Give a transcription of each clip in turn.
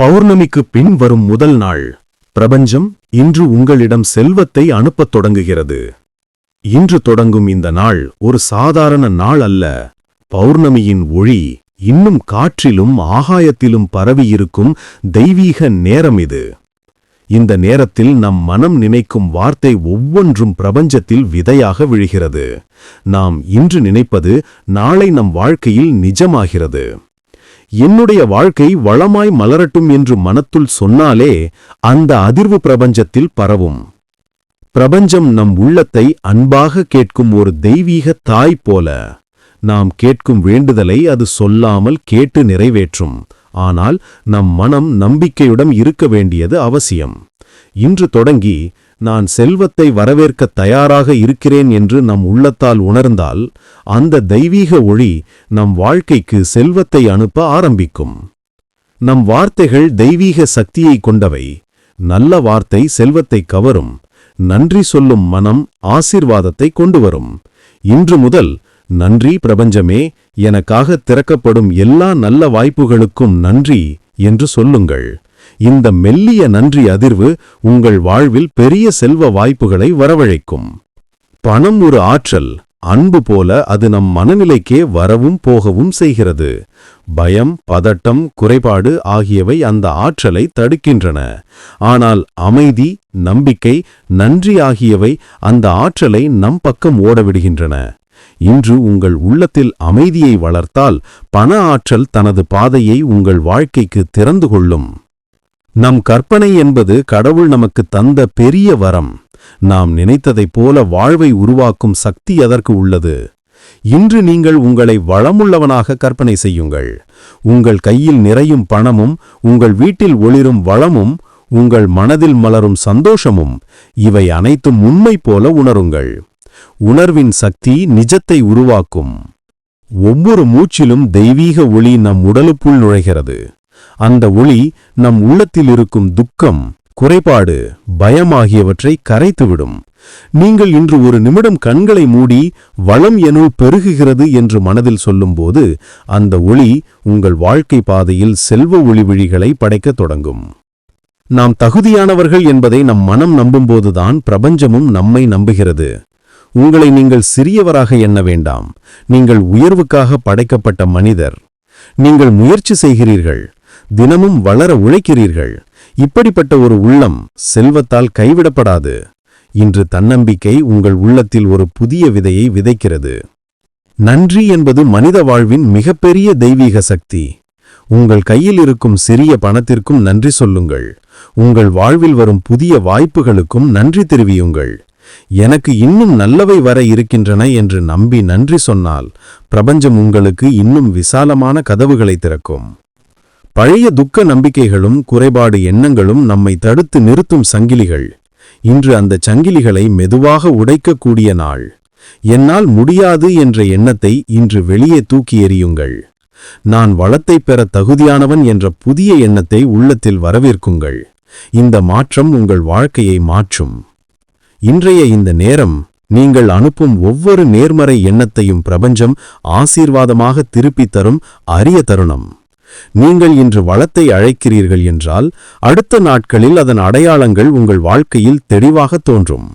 பௌர்ணமிக்கு பின் வரும் முதல் நாள். பிரபஞ்சம் இன்று உங்களிடம் செல்வத்தை அனுப்பத் தொடங்குகிறது. இன்று தொடங்கும் இந்த நாள் ஒரு சாதாரண நாள் அல்ல. பௌர்ணமியின் ஒளி இன்னும் காற்றிலும் ஆகாயத்திலும் பரவியிருக்கும் தெய்வீக நேரம் இது. இந்த நேரத்தில் நம் மனம் நினைக்கும் வார்த்தை ஒவ்வொன்றும் பிரபஞ்சத்தில் விதையாக விழுகிறது. நாம் இன்று நினைப்பது நாளை நம் வாழ்க்கையில் நிஜமாகிறது. என்னுடைய வாழ்க்கை வளமாய் மலரட்டும் என்று மனத்துள் சொன்னாலே அந்த அதிர்வு பிரபஞ்சத்தில் பரவும். பிரபஞ்சம் நம் உள்ளத்தை அன்பாக கேட்கும் ஒரு தெய்வீக தாய் போல. நாம் கேட்கும் வேண்டுதலை அது சொல்லாமல் கேட்டு நிறைவேற்றும். ஆனால் நம் மனம் நம்பிக்கையுடன் இருக்க வேண்டியது அவசியம். இன்று தொடங்கி நான் செல்வத்தை வரவேற்க தயாராக இருக்கிறேன் என்று நம் உள்ளத்தால் உணர்ந்தால் அந்த தெய்வீக ஒளி நம் வாழ்க்கைக்கு செல்வத்தை அனுப்ப ஆரம்பிக்கும். நம் வார்த்தைகள் தெய்வீக சக்தியை கொண்டவை. நல்ல வார்த்தை செல்வத்தை கவரும். நன்றி சொல்லும் மனம் ஆசிர்வாதத்தை கொண்டு வரும் இன்று முதல் நன்றி பிரபஞ்சமே எனக்காக திறக்கப்படும் எல்லா நல்ல வாய்ப்புகளுக்கும் நன்றி என்று சொல்லுங்கள். இந்த மெல்லிய நன்றி அதிர்வு உங்கள் வாழ்வில் பெரிய செல்வ வாய்ப்புகளை வரவழைக்கும். பணம் ஒரு ஆற்றல் அன்பு போல அது நம் மனநிலைக்கே வரவும் போகவும் செய்கிறது. பயம் பதட்டம் குறைபாடு ஆகியவை அந்த ஆற்றலை தடுக்கின்றன. ஆனால் அமைதி நம்பிக்கை நன்றி ஆகியவை அந்த ஆற்றலை நம் பக்கம் ஓடவிடுகின்றன. இன்று உங்கள் உள்ளத்தில் அமைதியை வளர்த்தால் பண ஆற்றல் தனது பாதையை உங்கள் வாழ்க்கைக்கு திறந்து கொள்ளும். நம் கற்பனை என்பது கடவுள் நமக்கு தந்த பெரிய வரம். நாம் நினைத்ததைப் போல வாழ்வை உருவாக்கும் சக்தி அதற்கு உள்ளது. இன்று நீங்கள் உங்களை வளமுள்ளவனாக கற்பனை செய்யுங்கள். உங்கள் கையில் நிறையும் பணமும் உங்கள் வீட்டில் ஒளிரும் வளமும் உங்கள் மனதில் மலரும் சந்தோஷமும் இவை அனைத்தும் உண்மை போல உணருங்கள். உணர்வின் சக்தி நிஜத்தை உருவாக்கும். ஒவ்வொரு மூச்சிலும் தெய்வீக ஒளி நம் உடலுக்குள் நுழைகிறது. அந்த ஒளி நம் உள்ளத்தில் இருக்கும் துக்கம் குறைபாடு பயம் ஆகியவற்றை கரைத்துவிடும். நீங்கள் இன்று ஒரு நிமிடம் கண்களை மூடி வளம் எனுள் பெருகுகிறது என்று மனதில் சொல்லும்போது அந்த ஒளி உங்கள் வாழ்க்கை பாதையில் செல்வ ஒளி விழிகளை படைக்கத் தொடங்கும். நாம் தகுதியானவர்கள் என்பதை நம் மனம் நம்பும்போதுதான் பிரபஞ்சமும் நம்மை நம்புகிறது. உங்களை நீங்கள் சிறியவராக எண்ண வேண்டாம். நீங்கள் உயர்வுக்காக படைக்கப்பட்ட மனிதர். நீங்கள் முயற்சி செய்கிறீர்கள். தினமும் வளர உழைக்கிறீர்கள். இப்படிப்பட்ட ஒரு உள்ளம் செல்வத்தால் கைவிடப்படாது. இன்று தன்னம்பிக்கை உங்கள் உள்ளத்தில் ஒரு புதிய விதையை விதைக்கிறது. நன்றி என்பது மனித வாழ்வின் மிகப்பெரிய தெய்வீக சக்தி. உங்கள் கையில் இருக்கும் சிறிய பணத்திற்கும் நன்றி சொல்லுங்கள். உங்கள் வாழ்வில் வரும் புதிய வாய்ப்புகளுக்கும் நன்றி தெரிவியுங்கள். எனக்கு இன்னும் நல்லவை வர இருக்கின்றன என்று நம்பி நன்றி சொன்னால் பிரபஞ்சம் உங்களுக்கு இன்னும் விசாலமான கதவுகளை திறக்கும். பழைய துக்க நம்பிக்கைகளும் குறைபாடு எண்ணங்களும் நம்மை தடுத்து நிறுத்தும் சங்கிலிகள். இன்று அந்த சங்கிலிகளை மெதுவாக உடைக்கக்கூடிய நாள். என்னால் முடியாது என்ற எண்ணத்தை இன்று வெளியே தூக்கி எறியுங்கள். நான் வளத்தை பெற தகுதியானவன் என்ற புதிய எண்ணத்தை உள்ளத்தில் வரவேற்குங்கள். இந்த மாற்றம் உங்கள் வாழ்க்கையை மாற்றும். இன்றைய இந்த நேரம் நீங்கள் அனுப்பும் ஒவ்வொரு நேர்மறை எண்ணத்தையும் பிரபஞ்சம் ஆசீர்வாதமாக திருப்பித் தரும் அரிய தருணம். நீங்கள் இன்று வளத்தை அழைக்கிறீர்கள் என்றால் அடுத்த நாட்களில் அதன் அடையாளங்கள் உங்கள் வாழ்க்கையில் தெளிவாக தோன்றும்.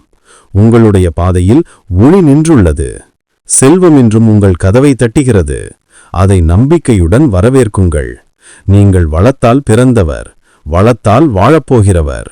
உங்களுடைய பாதையில் ஒளி நின்றுள்ளது. செல்வம் இன்றும் உங்கள் கதவை தட்டுகிறது. அதை நம்பிக்கையுடன் வரவேற்குங்கள். நீங்கள் வளத்தால் பிறந்தவர் வளத்தால் வாழப்போகிறவர்.